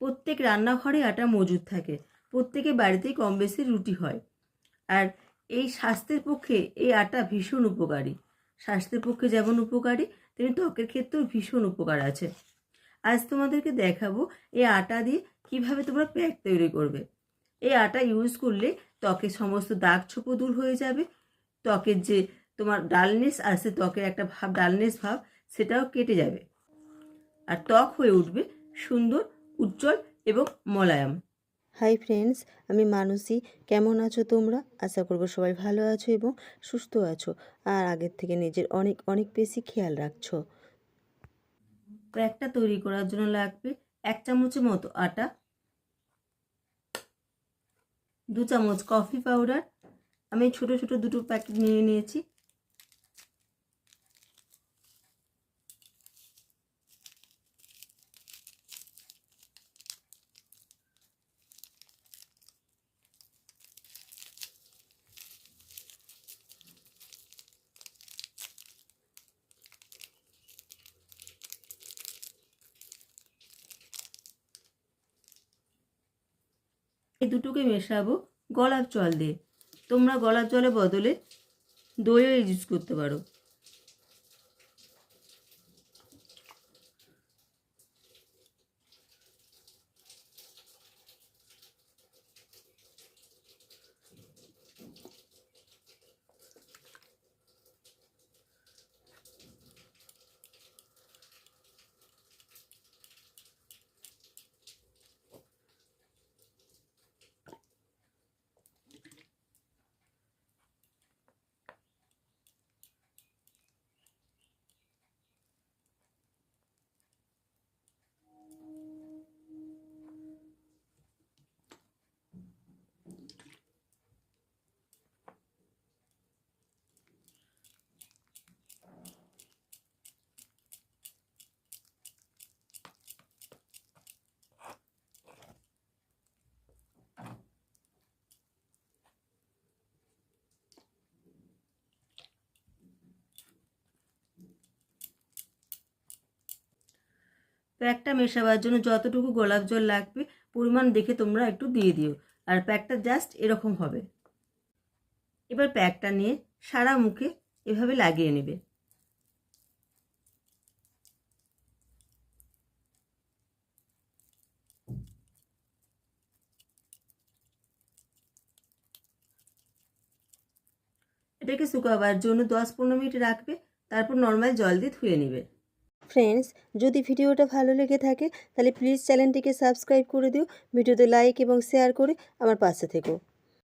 প্রত্যেক রান্নাঘরে আটা মজুদ থাকে। প্রত্যেকের বাড়িতেই কম বেশি রুটি হয়। আর এই স্বাস্থ্যের পক্ষে এই আটা ভীষণ উপকারী। স্বাস্থ্যের পক্ষে যেমন উপকারী, তেমনি ত্বকের ক্ষেত্রেও ভীষণ উপকার আছে। আজ তোমাদেরকে দেখাবো এই আটা দিয়ে কীভাবে তোমরা প্যাক তৈরি করবে। এই আটা ইউজ করলে ত্বকের সমস্ত দাগ ছোপো দূর হয়ে যাবে। ত্বকের যে তোমার ডালনেস আছে ত্বকের একটা ভাব, ডালনেস ভাব, সেটাও কেটে যাবে। আর ত্বক হয়ে উঠবে সুন্দর উজ্জ্বল এবং মোলায়েম। হাই ফ্রেন্ডস আমি মানসী। কেমন আছো তোমরা? আশা করব সবাই ভালো আছো এবং সুস্থ আছো। আর আগের থেকে নিজের অনেক অনেক বেশি খেয়াল রাখছো। প্যাকটা তৈরি করার জন্য লাগবে এক চামচের মতো আটা দু চামচ কফি পাউডার আমি ছোট ছোট দুটো প্যাকেট নিয়ে নিয়েছি। এই দুটোকে মেশাবো গলার জল দিয়ে। তোমরা গলার জলের বদলে দইও ইউজ করতে পারো। প্যাকটা মেশাবার জন্য যতটুকু গোলাপ জল লাগবে, পরিমাণ দেখে তোমরা একটু দিয়ে দিও। আর প্যাকটা জাস্ট এরকম হবে। এবার প্যাকটা নিয়ে সারা মুখে এভাবে লাগিয়ে নেবে। এটাকে শুকাবার জন্য দশ পনেরো মিনিট রাখবে, তারপর নর্মাল জল দিয়ে ধুয়ে নেবে। ফ্রেন্ডস যদি ভিডিওটা ভালো লেগে থাকে, তাহলে প্লিজ চ্যানেলটিকে সাবস্ক্রাইব করে দিও, ভিডিওতে লাইক এবং শেয়ার করে আমার পাশে থেকো।